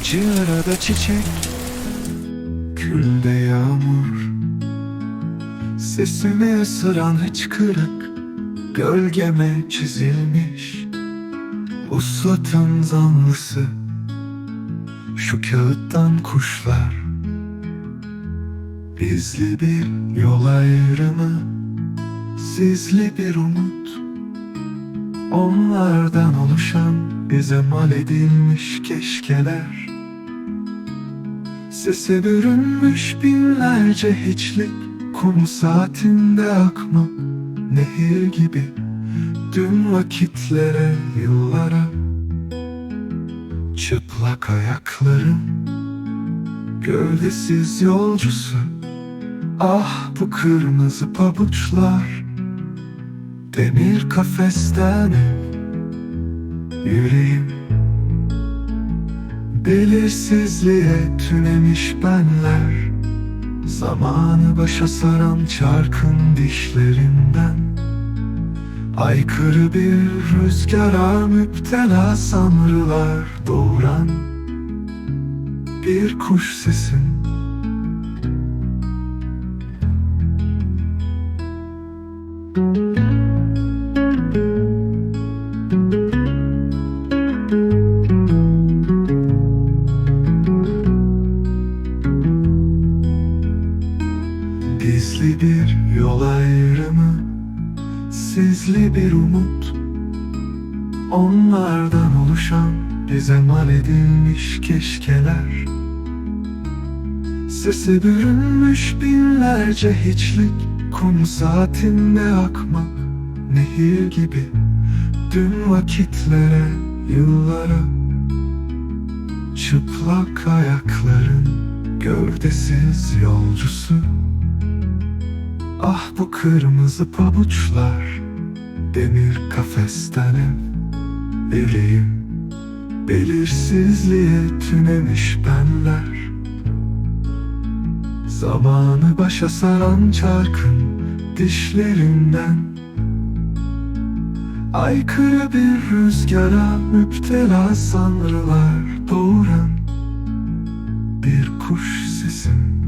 Acı arada çiçek Külde yağmur. Sesimi ısıran hıçkırık Gölgeme çizilmiş. Uslatın zanlısı Şu kağıttan kuşlar. Bizli bir yol ayrımı Sizli bir umut. Onlardan oluşan bize mal edilmiş keşkeler. Sese bürünmüş binlerce hiçlik Kum saatinde akma nehir gibi Dün vakitlere, yıllara. Çıplak ayakların Gövdesiz yolcusu Ah bu kırmızı pabuçlar. Demir kafesten Yüreğim Belirsizliğe tünemiş benler. Zamanı başa saran çarkın dişlerinden. Aykırı bir rüzgara müptela sanrılar doğuran. Bir kuş sesin Gizli bir yol ayrımı Sizli bir umut. Onlardan oluşan Bize mal edilmiş keşkeler. Sesi bürünmüş binlerce hiçlik Kum saatinde akmak Nehir gibi. Dün vakitlere, yıllara Çıplak ayakların Gövdesiz yolcusu Ah bu kırmızı pabuçlar Demir kafesten ev Yüreğim Belirsizliğe tünemiş benler. Zamanı başa saran çarkın dişlerinden. Aykırı bir rüzgara müptela sanrılar doğuran Bir kuş sesim